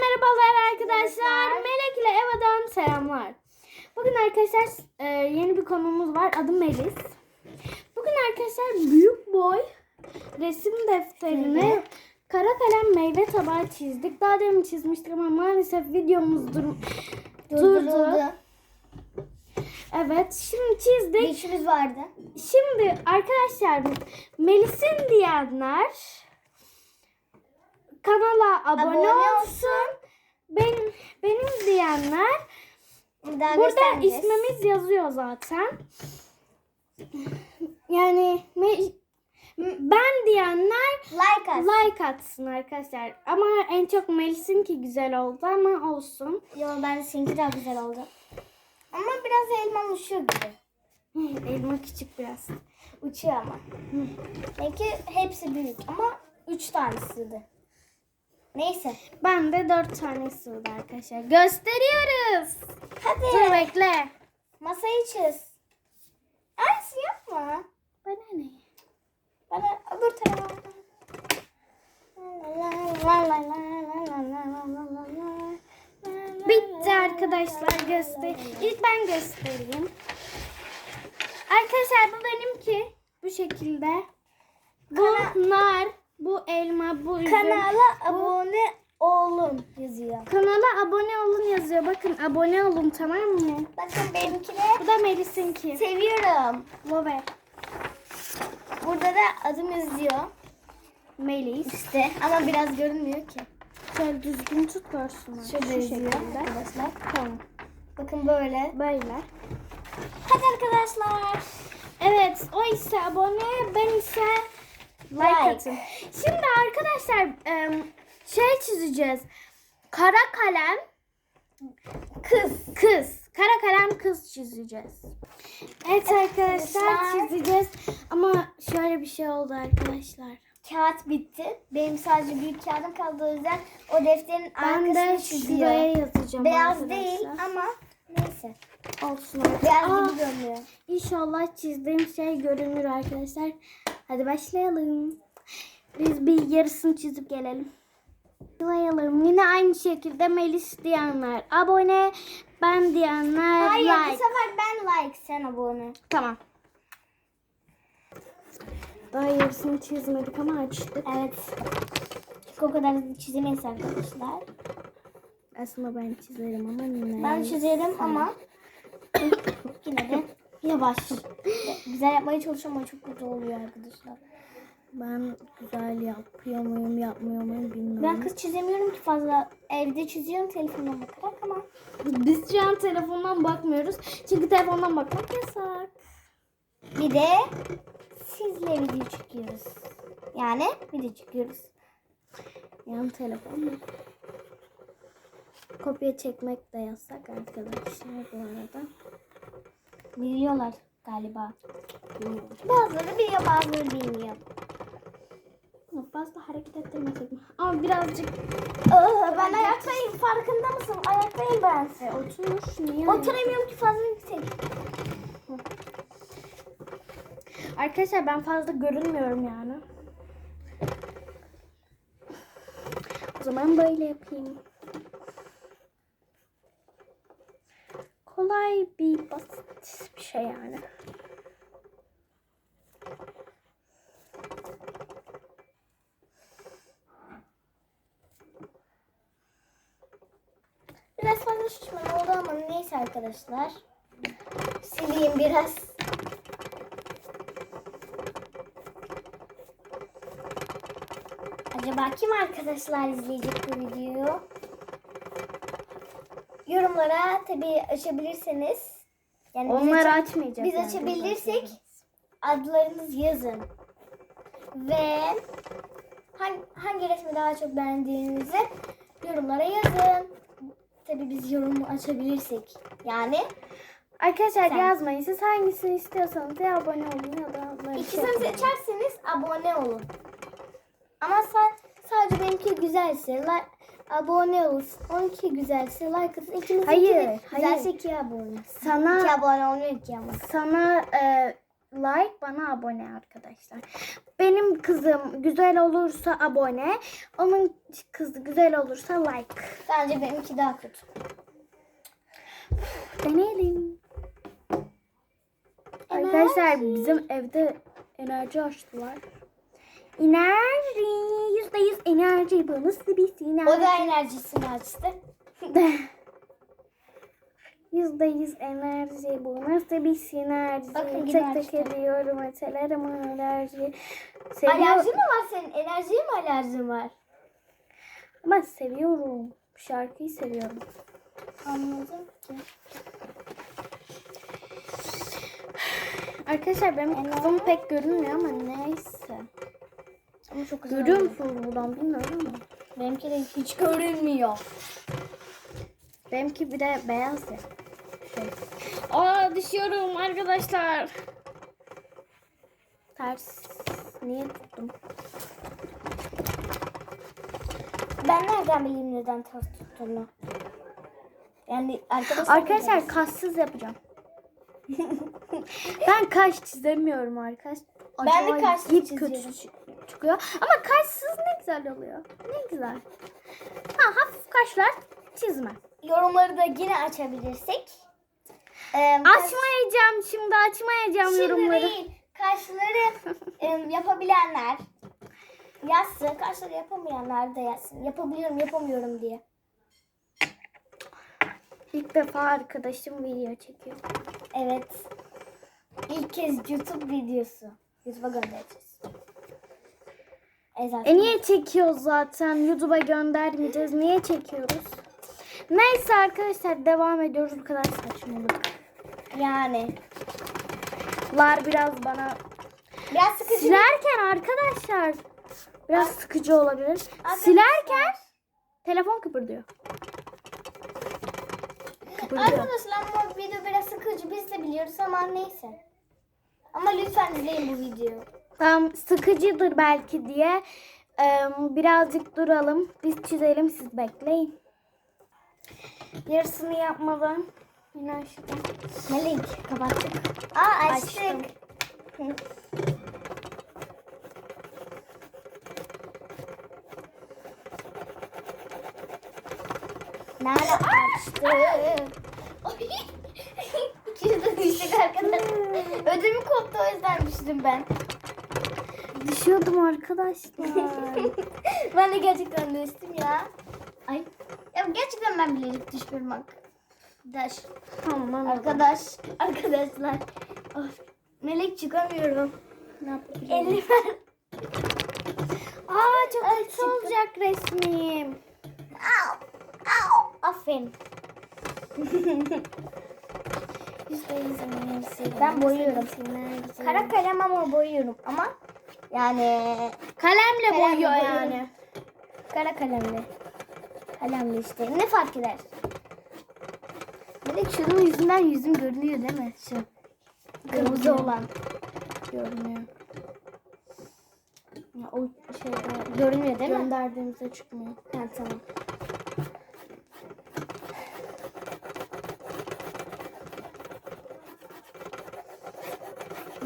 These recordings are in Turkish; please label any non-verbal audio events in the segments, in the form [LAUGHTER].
merhabalar arkadaşlar. Melek ile Eva'dan selamlar. Bugün arkadaşlar e, yeni bir konumuz var. Adım Melis. Bugün arkadaşlar büyük boy resim defterine kara kalem meyve tabağı çizdik. Daha demin çizmiştik ama maalesef videomuz dur durdu. Evet şimdi çizdik. Bir işimiz vardı. Şimdi arkadaşlar Melis'in diyenler kanala abone, Abone olsun. Benim benim diyenler Daha burada ismimiz yazıyor zaten. Yani ben diyenler like at. like atsın arkadaşlar. Ama en çok Melis'in ki güzel oldu ama olsun. Yo ben seninki daha güzel oldu. Ama biraz elma uçuyor gibi. [LAUGHS] Elma küçük biraz. Uçuyor ama. Belki hepsi büyük ama üç tanesiydi. Neyse. Ben de dört tane sığdı arkadaşlar. Gösteriyoruz. Hadi. Dur bekle. Masayı çiz. Aynısı yapma. Bana ne? Bana öbür tarafa. Bitti arkadaşlar göster. İlk ben göstereyim. Arkadaşlar bu benimki bu şekilde. Bu nar, bu elma, bu üzüm. Kanala abone olun yazıyor. Kanala abone olun yazıyor. Bakın abone olun tamam mı? Bakın benimki de Bu da Melis'inki. seviyorum. Love. Burada da adım yazıyor. Melis. İşte ama biraz görünmüyor ki. Şöyle düzgün tut görsünler. Şu yazıyor arkadaşlar. Tamam. Bakın böyle. Böyle. Hadi arkadaşlar. Evet o ise abone ben ise like, atın. Şimdi arkadaşlar şey çizeceğiz. Kara kalem kız kız. Kara kalem kız çizeceğiz. Evet arkadaşlar çizeceğiz. Ama şöyle bir şey oldu arkadaşlar. Kağıt bitti. Benim sadece büyük kağıdım kaldı o yüzden o defterin Ben de arkasını çiziyor. şuraya yazacağım Beyaz arkadaşlar. değil ama neyse. Olsun. Beyaz Aa, gibi görünüyor. İnşallah çizdiğim şey görünür arkadaşlar. Hadi başlayalım. Biz bir yarısını çizip gelelim. Başlayalım. Yine aynı şekilde Melis diyenler abone, ben diyenler Hayır bu like. sefer ben like sen abone. Tamam. Daha yarısını çizmedik ama açtık. Evet. Çünkü o kadar hızlı çizemeyiz arkadaşlar. Aslında ben çizerim ama yine. Ben çizerim ama [LAUGHS] yine de yavaş. Güzel yapmaya çalışıyorum ama çok kötü oluyor arkadaşlar. Ben güzel yapıyor muyum yapmıyor muyum bilmiyorum. Ben kız çizemiyorum ki fazla. Evde çiziyorum telefondan bakarak ama. Biz şu an telefondan bakmıyoruz. Çünkü telefondan bakmak yasak. Bir de sizle video çekiyoruz. Yani video çekiyoruz. Yan telefon mu? Kopya çekmek de yasak arkadaşlar bu arada. Biliyorlar galiba. Bazıları biliyor bazıları bilmiyor. Fazla hareket ettirmesek mi? Ama birazcık Aa, ben ayaktayım farkında mısın? Ayaktayım ben. e, otur. Niye? Oturamıyorum ki fazla yüksek. Arkadaşlar ben fazla görünmüyorum yani. O zaman böyle yapayım. Kolay bir basit bir şey yani. Biraz fazla şişman oldu ama neyse arkadaşlar. Sileyim biraz. Acaba kim arkadaşlar izleyecek bu videoyu? Yorumlara tabii açabilirseniz. Yani Onları aç- açmayacağız. Biz yani. açabilirsek adlarınızı yazın. Ve hangi, hangi resmi daha çok beğendiğinizi yorumlara yazın. Tabii biz yorumu açabilirsek. Yani Arkadaşlar Sen. yazmayın. Siz hangisini istiyorsanız ya abone olun ya da böyle ikisini seçerseniz abone olun. Ama sen sadece benimki güzelse like, abone olsun. Onunki güzelse like atın. İkimiz Hayır, de hayır. güzelse iki abone. Sana İki abone olmuyor ki ama. sana e, like, bana abone arkadaşlar. Benim kızım güzel olursa abone, onun kızı güzel olursa like. Bence benimki daha kötü. Deneyelim. Arkadaşlar bizim evde enerji açtılar. Enerji, yüzde yüz enerji. Bu nasıl bir sinerji? O da enerjisini açtı. [LAUGHS] Yüzde yüz enerji. Bu nasıl bir sinerji? Bakın tek yine tek açtı. ediyorum. Ötelerim enerji. Seviyorum. Alerji mi var senin? Enerjiye mi alerjin var? Ama seviyorum. Şarkıyı seviyorum. Anladım ki. Arkadaşlar benim kızım pek görünmüyor ama neyse. Ama çok güzel. Görüyor musunuz buradan bilmiyorum ama. Benimki de hiç görünmüyor. Benimki bir de beyaz ya. Şey. Aa düşüyorum arkadaşlar. Ters. Niye tuttum? Ben nereden bileyim neden ters tuttuğunu? Yani arkadaşlar... Arkadaşlar [LAUGHS] kaşsız yapacağım. ben kaş çizemiyorum arkadaşlar. Ben de kaş çiziyorum. kötü çıkıyor. Ama kaşsız ne güzel oluyor. Ne güzel. Ha hafif kaşlar çizme. Yorumları da yine açabilirsek. Ee, Açmayacağım şimdi açmayacağım Şimdi yorumları. değil. Kaşları [LAUGHS] yapabilenler yazsın. Kaşları yapamayanlar da yazsın. Yapabiliyorum yapamıyorum diye. İlk defa arkadaşım video çekiyor. Evet. İlk kez YouTube videosu. YouTube'a göndereceğiz. E zaten. E niye çekiyoruz zaten? YouTube'a göndermeyeceğiz. Niye çekiyoruz? Neyse arkadaşlar devam ediyoruz. Bu kadar saçmalık. Yani. Lar biraz bana Biraz sıkıcı. silerken arkadaşlar biraz sıkıcı olabilir. Arkadaşlar. Silerken telefon kıpırdıyor. Kıpırdıyor. Arkadaşlar ama video biraz sıkıcı. Biz de biliyoruz ama neyse. Ama lütfen izleyin bu videoyu. Tam sıkıcıdır belki diye e, birazcık duralım. Biz çizelim siz bekleyin. Yarısını yapmadan yine aşağıdan. Melek kapattık. Aa açtık. Açtım. Nerede açtık? [LAUGHS] İkimiz de düştük arkadaşlar. Ödümü koptu o yüzden düştüm ben. Düşüyordum arkadaşlar. [LAUGHS] ben de gerçekten düştüm ya. Ay. Ya gerçekten ben bilerek düşmüyorum arkadaş. tamam. Arkadaş. Arkadaşlar. Of. Melek çıkamıyorum. Ne yapayım? Ver. Aa çok kötü olacak resmim. Au. Au. Aferin. [LAUGHS] Ben boyuyorum. Kara kalem ama boyuyorum ama yani Kalemle Kalemle boyuyor boyuyorum. yani. kara kalemle. Kalemle işte. Ne fark eder? Melek şunun yüzünden yüzüm görünüyor değil mi? Şu. Kırmızı Görünüyor. olan. Görünüyor. Ya, o şeyde Görünüyor değil mi? gönderdiğimizde çıkmıyor. Ha, tamam.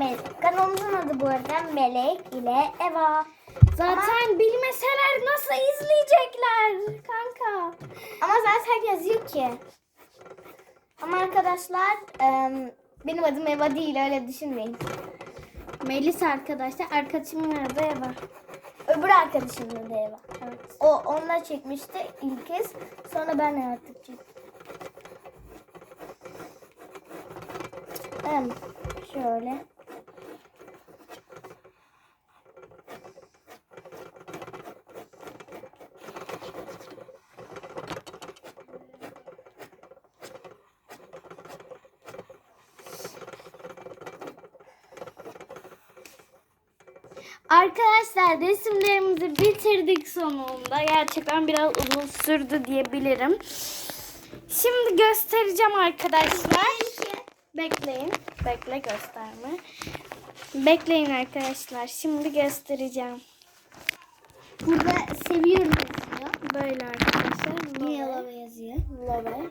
Melek. Kanalımızın adı bu arada Melek ile Eva. Zaten bilmeseler nasıl izleyecekler kanka? Ama zaten yazıyor ki. Ama arkadaşlar benim adım Eva değil öyle düşünmeyin. Melis arkadaşlar arkadaşımın adı Eva. Öbür arkadaşımın adı Eva. Evet. O onunla çekmişti ilk kez. Sonra ben artık çektim. Şöyle. Arkadaşlar resimlerimizi bitirdik sonunda. Gerçekten biraz uzun sürdü diyebilirim. Şimdi göstereceğim arkadaşlar. Bekleyin. Bekle gösterme. Bekleyin arkadaşlar. Şimdi göstereceğim. Burada seviyorum yazıyor. Böyle arkadaşlar. Love. lava yazıyor. Love.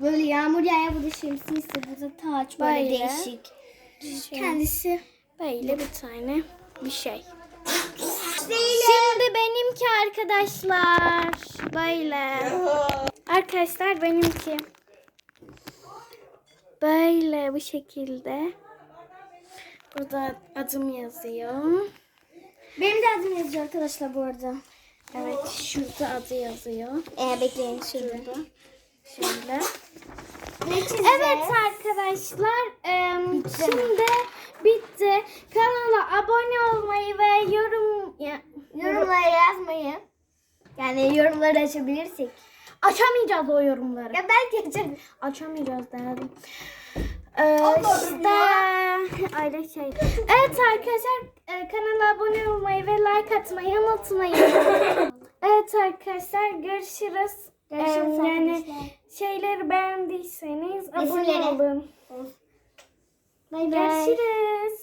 Böyle yağmur yağıyor. Bu da şemsiyesi. Bu da taç. Böyle Böyle. değişik. Kendisi böyle bir tane bir şey. Şimdi benimki arkadaşlar. Böyle. Arkadaşlar benimki. Böyle bu şekilde. Burada adım yazıyor. Benim de adım yazıyor arkadaşlar bu arada. Evet şurada adı yazıyor. Ee, bekleyin şurada. Şöyle. Evet arkadaşlar em, Bitti. şimdi bitti. Kanala abone olmayı ve yorum ya, Yorumlara yazmayı. Yani yorumları açabilirsek. açamayacağız o yorumları. Ya belki açarız. Açamayacağız dedim. Ee, işte öyle şey. Evet arkadaşlar e, kanala abone olmayı ve like atmayı unutmayın. [LAUGHS] evet arkadaşlar görüşürüz. Görüşürüz Em, yani arkadaşlar. şeyleri beğendiyseniz abone Resimleri. olun. Bay bay. Görüşürüz.